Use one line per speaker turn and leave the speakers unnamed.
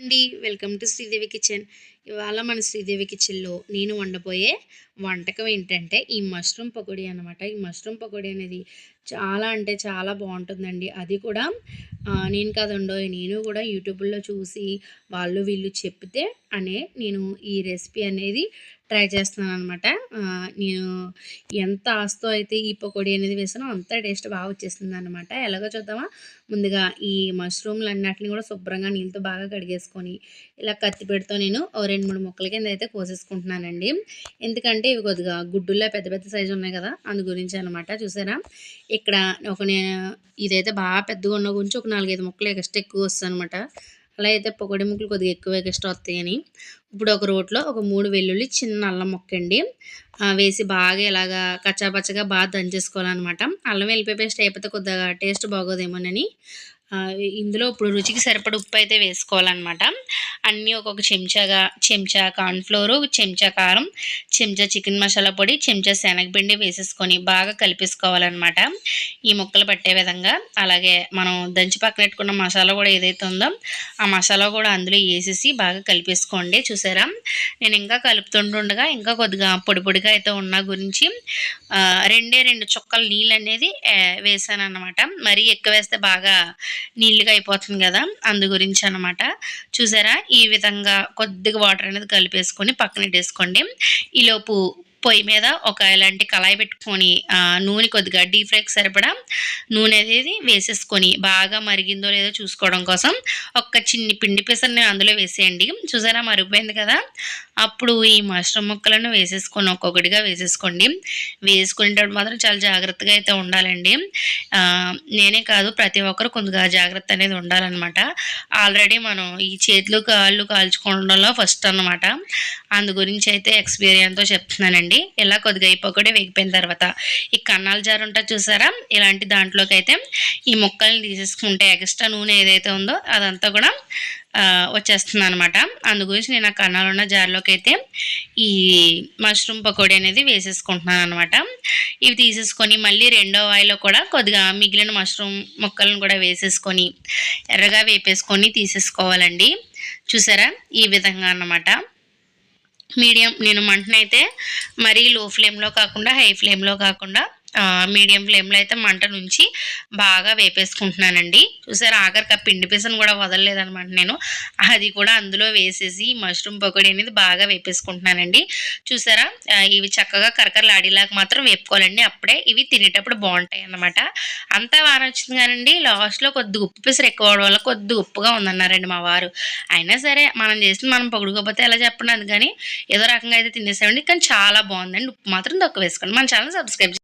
అండి. Welcome to Sridevi kitchen. ఇవాళ మన శ్రీదేవి కిచెన్లో నేను వండబోయే వంటకం ఏంటంటే ఈ మష్రూమ్ పకోడీ అనమాట ఈ మష్రూమ్ పకోడీ అనేది చాలా అంటే చాలా బాగుంటుందండి. అది కూడా నేను కాదండో నేను కూడా యూట్యూబ్లో చూసి వాళ్ళు వీళ్ళు చెప్తే అనే నేను ఈ రెసిపీ అనేది ట్రై చేస్తున్నాను అనమాట నేను ఎంత ఆస్తో అయితే ఈ పకోడీ అనేది వేసానో అంత టేస్ట్ బాగా వచ్చేస్తుంది అనమాట ఎలాగో చూద్దామా? ముందుగా ఈ మష్రూమ్లు అన్నిటిని కూడా శుభ్రంగా నీళ్ళతో బాగా కడిగేసుకొని ఇలా కత్తిపెడుతూ నేను రెండు మూడు మొక్కల కింద అయితే కోసేసుకుంటున్నానండి. ఎందుకంటే ఇవి కొద్దిగా గుడ్డుల్లో పెద్ద పెద్ద సైజు ఉన్నాయి కదా అందు గురించి అనమాట చూసారా? ఇక్కడ ఒక నేను ఇదైతే బాగా పెద్దగా ఉన్న గురించి ఒక నాలుగైదు ముక్కలు ఎక్స్ట్రా ఎక్కువ వస్తుంది అనమాట అలా అయితే పొగడి ముక్కలు కొద్దిగా ఎక్కువ ఎక్స్ట్రా వస్తాయని. ఇప్పుడు ఒక రోట్లో ఒక మూడు వెల్లుల్లి చిన్న అల్లం మొక్క అండి వేసి బాగా ఇలాగా కచ్చాపచ్చగా బాగా దంచేసుకోవాలన్నమాట. అల్లం వెళ్ళిపోయి పేస్ట్ అయిపోతే కొద్దిగా టేస్ట్ బాగోదేమోనని ఇందులో ఇప్పుడు రుచికి సరిపడ ఉప్పు అయితే వేసుకోవాలన్నమాట. అన్నీ ఒక్కొక్క చెంచాగా చెంచా కార్న్ఫ్లోరు చెంచా కారం చెంచా చికెన్ మసాలా పొడి చెంచా శనగపిండి వేసేసుకొని బాగా కలిపేసుకోవాలన్నమాట. ఈ ముక్కలు పట్టే విధంగా. అలాగే మనం దంచి పక్కన పెట్టుకున్న మసాలా కూడా ఏదైతే ఉందో ఆ మసాలా కూడా అందులో వేసేసి బాగా కలిపేసుకోండి. చూసారా? నేను ఇంకా కలుపుతుంటుండగా ఇంకా కొద్దిగా పొడి పొడిగా అయితే ఉన్న గురించి రెండే రెండు చుక్కల నీళ్ళు అనేది వేసాను అనమాట మరీ ఎక్కువ వేస్తే బాగా నీళ్ళుగా అయిపోతుంది కదా అందు గురించి అనమాట చూసారా? ఈ విధంగా కొద్దిగా వాటర్ అనేది కలిపేసుకొని పక్కన పెట్టేసుకోండి. ఈలోపు పొయ్యి మీద ఒక ఇలాంటి కళాయి పెట్టుకొని నూనె కొద్దిగా డీప్ ఫ్రైకి సరిపడా నూనె అనేది వేసేసుకొని బాగా మరిగిందో లేదో చూసుకోవడం కోసం ఒక్క చిన్ని పిండి పెసరని అందులో వేసేయండి. చూసారా? మరిగిపోయింది కదా? అప్పుడు ఈ మష్రూమ్ ముక్కలను వేసేసుకొని ఒక్కొక్కటిగా వేసేసుకోండి. వేసుకునేటప్పుడు మాత్రం చాలా జాగ్రత్తగా అయితే ఉండాలండి. నేనే కాదు ప్రతి ఒక్కరు కొద్దిగా జాగ్రత్త అనేది ఉండాలన్నమాట. ఆల్రెడీ మనం ఈ చేతులు కాళ్ళు కాల్చుకోవడంలో ఫస్ట్ అన్నమాట. అందు గురించి అయితే ఎక్స్పీరియన్స్తో చెప్తున్నానండి. ఇలా కొద్దిగా అయిపోకూడే వేగిపోయిన తర్వాత ఈ కన్నాల జారు ఉంటుంది చూసారా? ఇలాంటి దాంట్లోకి అయితే ఈ ముక్కల్ని తీసేసుకుంటే ఎక్స్ట్రా నూనె ఏదైతే ఉందో అదంతా కూడా వచ్చేస్తుంది అనమాట అందు గురించి నేను ఆ కన్నాలు ఉన్న జార్లోకి అయితే ఈ మష్రూమ్ పకోడీ అనేది వేసేసుకుంటున్నాను అనమాట ఇవి తీసేసుకొని మళ్ళీ రెండో ఆయిల్లో కూడా కొద్దిగా మిగిలిన మష్రూమ్ ముక్కలను కూడా వేసేసుకొని ఎర్రగా వేపేసుకొని తీసేసుకోవాలండి. చూసారా? ఈ విధంగా అన్నమాట. మీడియం నేను మంటనైతే మరీ లో ఫ్లేమ్లో కాకుండా హై ఫ్లేమ్లో కాకుండా మీడియం ఫ్లేమ్లో అయితే మంట నుంచి బాగా వేపేసుకుంటున్నానండి. చూసారా ఆఖరికి ఆ పిండి పీసను కూడా వదలలేదనమాట నేను. అది కూడా అందులో వేసేసి మష్రూమ్ పకోడీ అనేది బాగా వేపేసుకుంటున్నానండి. చూసారా ఇవి చక్కగా కరకరలాడేలాగా మాత్రం వేపుకోవాలండి. అప్పుడే ఇవి తినేటప్పుడు బాగుంటాయి అన్నమాట. అంతా వారం వచ్చింది కానండి లాస్ట్లో కొద్ది ఉప్పు పిసరు ఎక్కువ అవడం వల్ల కొద్ది ఉప్పుగా ఉందన్నారండి మా వారు. అయినా సరే మనం చేసిన మనం పొగుడుకోకపోతే ఎలా చెప్పండి అందుకని ఏదో రకంగా అయితే తినేసామండి. కానీ చాలా బాగుందండి. ఉప్పు మాత్రం తక్కువ వేసుకోండి. మన ఛానల్ సబ్స్క్రైబ్